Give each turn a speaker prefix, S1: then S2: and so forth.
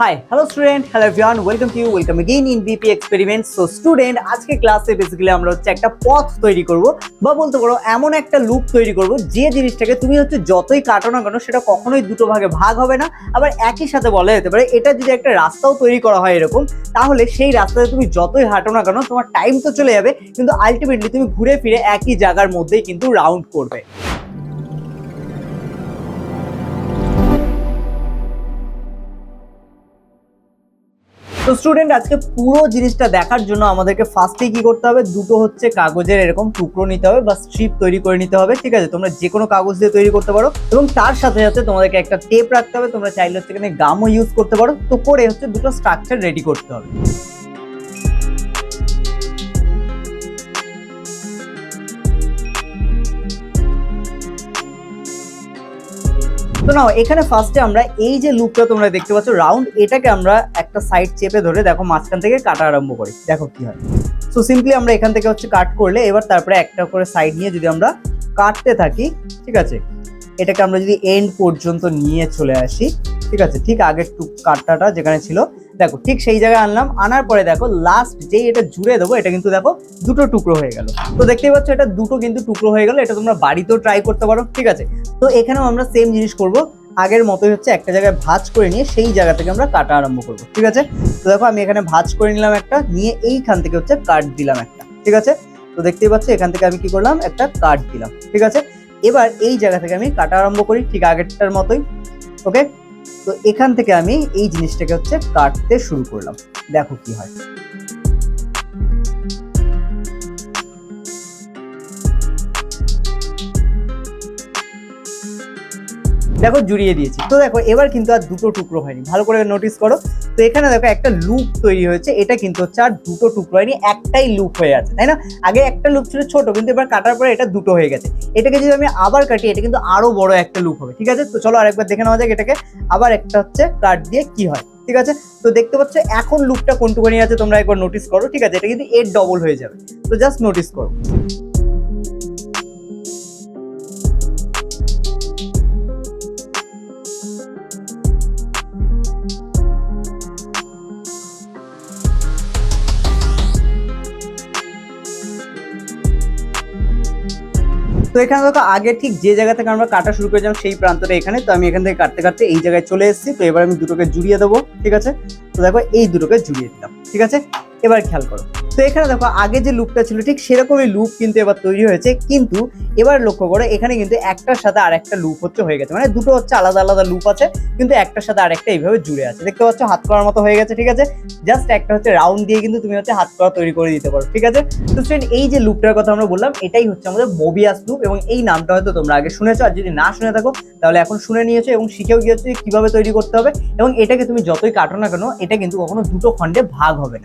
S1: Hi hello student hello everyone welcome to you welcome again in BP experiment so student আজকে ক্লাসে basically আমরা হচ্ছে একটা পথ তৈরি করব, বা বলতে পারো এমন একটা লুপ তৈরি করব, যে জিনিসটাকে তুমি হচ্ছে যতই কাটো না কেন সেটা কখনোই দুটো ভাগে ভাগ হবে না। আবার একই সাথে বলা যেতে পারে, এটা যদি একটা রাস্তাও তৈরি করা হয় এরকম, তাহলে সেই রাস্তাতে তুমি যতই হাঁটো না কেন তোমার টাইম তো চলে যাবে, কিন্তু আলটিমেটলি তুমি ঘুরে ফিরে একই জায়গার মধ্যেই কিন্তু রাউন্ড করবে। তো স্টুডেন্ট আজকে পুরো জিনিসটা দেখার জন্য আমাদেরকে ফার্স্টে কি করতে হবে? দুটো হচ্ছে কাগজের এরকম টুকরো নিতে হবে বা স্ট্রিপ তৈরি করে নিতে হবে, ঠিক আছে? তোমরা যে কোনো কাগজ দিয়ে তৈরি করতে পারো এবং তার সাথে সাথে তোমাদেরকে একটা টেপ রাখতে হবে, তোমরা চাইলে হচ্ছে এখানে গামও ইউজ করতে পারো। তো করে হচ্ছে দুটো স্ট্রাকচার রেডি করতে হবে। তো নাও, এখানে ফার্স্টে আমরা এই যে লুপটা তোমরা দেখতে পাচ্ছ রাউন্ড এটাকে আমরা একটা সাইড চেপে ধরে দেখো, মাঝখান থেকে কাটা আরম্ভ করি। দেখো কি হয়। সো সিম্পলি আমরা এখান থেকে হচ্ছে কাট করলে, এবার তারপরে একটা করে সাইড নিয়ে যদি আমরা কাটতে থাকি, ঠিক আছে? এটাকে আমরা যদি এন্ড পর্যন্ত নিয়ে চলে আসি, ঠিক আছে? ঠিক আগের টুক কাটটাটা যেখানে ছিল দেখো, ঠিক সেই জায়গায় আনলাম, আনার পরে দেখো লাস্ট যেই এটা জুড়ে দেবো, এটা কিন্তু দেখো দুটো টুকরো হয়ে গেল। তো দেখতেই পাচ্ছ, এটা দুটো কিন্তু টুকরো হয়ে গেল, এটা তোমরা বাড়িতেও ট্রাই করতে পারো, ঠিক আছে? তো এখানেও আমরা সেম জিনিস করব, আগের মতোই হচ্ছে একটা জায়গায় ভাজ করে নিয়ে সেই জায়গা থেকে আমরা কাটা আরম্ভ করব, ঠিক আছে? তো দেখো, আমি এখানে ভাজ করে নিলাম একটা, নিয়ে এইখান থেকে হচ্ছে কাট দিলাম একটা, ঠিক আছে? তো দেখতেই পাচ্ছ, এখান থেকে আমি কি করলাম, একটা কাট দিলাম, ঠিক আছে? এবার এই জায়গা থেকে আমি কাটা আরম্ভ করি, ঠিক আগেরটার মতোই ওকে তো এখান থেকে আমি এই জিনিসটাকে হচ্ছে কাটতে শুরু করলাম। দেখো কি হয়। দেখো জুড়িয়ে দিয়েছি। তো দেখো, এবার কিন্তু আর দুটো টুকরো হয়নি। ভালো করে নোটিস করো। তো এখানে দেখো একটা লুপ তৈরি হয়েছে। এটা কিন্তু হচ্ছে আর দুটো টুকরো হয়নি, একটাই লুপ হয়ে আছে, তাই না? আগে একটা লুপ ছিল ছোট, কিন্তু এবার কাটার পরে এটা দুটো হয়ে গেছে। এটাকে যদি আমি আবার কাটি, এটা কিন্তু আরও বড় একটা লুপ হবে, ঠিক আছে? তো চলো আরেকবার দেখে নেওয়া যাক এটাকে। আবার একটা হচ্ছে কাট দিয়ে কি হয়, ঠিক আছে? তো দেখতে পাচ্ছ, এখন লুপটা কোনটুকুনি আছে তোমরা একবার নোটিস করো, ঠিক আছে? এটা কিন্তু এর ডবল হয়ে যাবে। তো জাস্ট নোটিস করো। তো এখানে দেখো, আগে ঠিক যে জায়গা থেকে আমরা কাটা শুরু করেছিলাম সেই প্রান্তটা এখানে। তো আমি এখান থেকে কাটতে কাটতে এই জায়গায় চলে এসেছি। তো এবার আমি দুটোকে জুড়িয়ে দেবো, ঠিক আছে? তো দেখো, এই দুটোকে জুড়িয়ে দিলাম, ঠিক আছে? এবার খেয়াল করো। তো এখানে দেখো, আগে যে লুপটা ছিল, ঠিক সেরকমই লুপ কিন্তু এবার তৈরি হয়েছে। কিন্তু এবার লক্ষ্য করে, এখানে কিন্তু একটার সাথে আর একটা লুপ হচ্ছে হয়ে গেছে। মানে দুটো হচ্ছে আলাদা আলাদা লুপ আছে, কিন্তু একটার সাথে আরেকটা এইভাবে জুড়ে আছে। দেখতে পাচ্ছ, হাত করার মতো হয়ে গেছে, ঠিক আছে? জাস্ট একটা হচ্ছে রাউন্ড দিয়ে কিন্তু তুমি হচ্ছে হাত করা তৈরি করে দিতে পারো, ঠিক আছে? তো স্টুডেন্ট এই যে লুপটার কথা আমরা বললাম, এটাই হচ্ছে আমাদের মোবিয়াস লুপ এবং এই নামটা হয়তো তোমরা আগে শুনেছো। আর যদি না শুনে থাকো, তাহলে এখন শুনে নিয়েছো এবং শিখেও গিয়েছো কীভাবে তৈরি করতে হবে এবং এটাকে তুমি যতই কাটো না কেন, এটা কিন্তু কখনো দুটো খণ্ডে ভাগ হবে না।